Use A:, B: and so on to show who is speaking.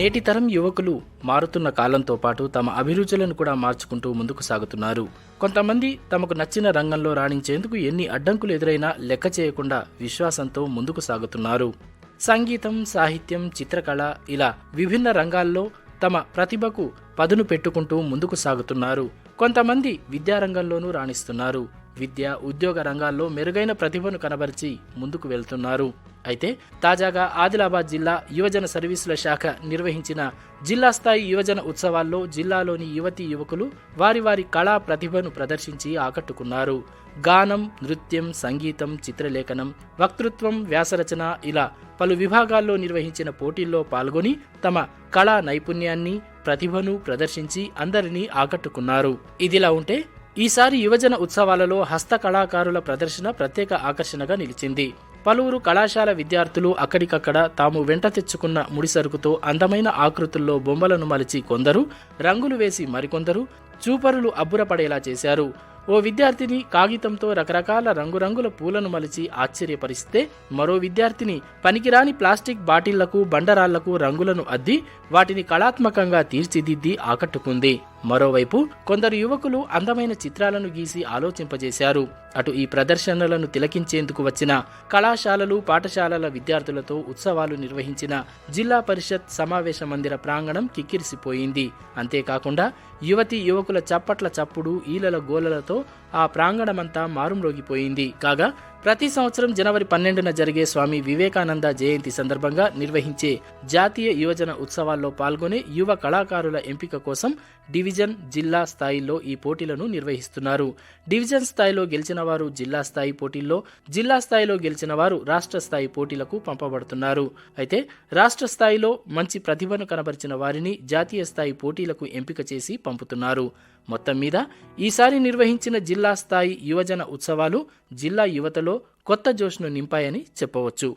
A: నేటి తరం యువకులు మారుతున్న కాలంతో పాటు తమ అభిరుచులను కూడా మార్చుకుంటూ ముందుకు సాగుతున్నారు. కొంతమంది తమకు నచ్చిన రంగంలో రాణించేందుకు ఎన్ని అడ్డంకులు ఎదురైనా లెక్క చేయకుండా విశ్వాసంతో ముందుకు సాగుతున్నారు. సంగీతం సాహిత్యం చిత్రకళ ఇలా విభిన్న రంగాల్లో తమ ప్రతిభకు పదును పెట్టుకుంటూ ముందుకు సాగుతున్నారు. కొంతమంది విద్యారంగంలోనూ రాణిస్తున్నారు. విద్య ఉద్యోగ రంగాల్లో మెరుగైన ప్రతిభను కనబరిచి ముందుకు వెళ్తున్నారు. అయితే తాజాగా ఆదిలాబాద్ జిల్లా యువజన సర్వీసుల శాఖ నిర్వహించిన జిల్లా స్థాయి యువజన ఉత్సవాల్లో జిల్లాలోని యువతీ యువకులు వారి వారి కళా ప్రతిభను ప్రదర్శించి ఆకట్టుకున్నారు. గానం నృత్యం సంగీతం చిత్రలేఖనం వక్తృత్వం వ్యాసరచన ఇలా పలు విభాగాల్లో నిర్వహించిన పోటీల్లో పాల్గొని తమ కళా నైపుణ్యాన్ని ప్రతిభను ప్రదర్శించి అందరినీ ఆకట్టుకున్నారు. ఇదిలా ఉంటే ఈసారి యువజన ఉత్సవాలలో హస్త కళాకారుల ప్రదర్శన ప్రత్యేక ఆకర్షణగా నిలిచింది. పలువురు కళాశాల విద్యార్థులు అక్కడికక్కడ తాము వెంట తెచ్చుకున్న ముడిసరుకుతో అందమైన ఆకృతుల్లో బొమ్మలను మలిచి కొందరు రంగులు వేసి మరికొందరు చూపరులు అబ్బురపడేలా చేశారు. ఓ విద్యార్థిని కాగితంతో రకరకాల రంగురంగుల పూలను మలిచి ఆశ్చర్యపరిస్తే మరో విద్యార్థిని పనికిరాని ప్లాస్టిక్ బాటిళ్ళకు బండరాళ్ళకు రంగులను అద్ది వాటిని కళాత్మకంగా తీర్చిదిద్ది ఆకట్టుకుంది. మరోవైపు కొందరు యువకులు అందమైన చిత్రాలను గీసి ఆలోచింపజేశారు. అటు ఈ ప్రదర్శనలను తిలకించేందుకు వచ్చిన కళాశాలలు పాఠశాలల విద్యార్థులతో ఉత్సవాలు నిర్వహించిన జిల్లా పరిషత్ సమావేశ మందిర ప్రాంగణం కిక్కిరిసిపోయింది. అంతేకాకుండా యువతి యువకు చప్పట్ల చప్పుడు ఈలల గోలలతో ఆ ప్రాంగణమంతా మారుమ్రోగిపోయింది. కాగా ప్రతి సంవత్సరం జనవరి పన్నెండున జరిగే స్వామి వివేకానంద జయంతి సందర్భంగా నిర్వహించే జాతీయ యువజన ఉత్సవాల్లో పాల్గొనే యువ కళాకారుల ఎంపిక కోసం డివిజన్ జిల్లా స్థాయిలో ఈ పోటీలను నిర్వహిస్తున్నారు. డివిజన్ స్థాయిలో గెలిచిన వారు జిల్లా స్థాయి పోటీల్లో జిల్లా స్థాయిలో గెలిచిన వారు రాష్ట్ర స్థాయి పోటీలకు పంపబడుతున్నారు. అయితే రాష్ట్ర స్థాయిలో మంచి ప్రతిభను కనబరిచిన వారిని జాతీయ స్థాయి పోటీలకు ఎంపిక చేసి పంపుతున్నారు. మొత్తం మీద ఈసారి నిర్వహించిన జిల్లా స్థాయి యువజన ఉత్సవాలు జిల్లా యువతలో కొత్త జోష్ను నింపాయని చెప్పవచ్చు.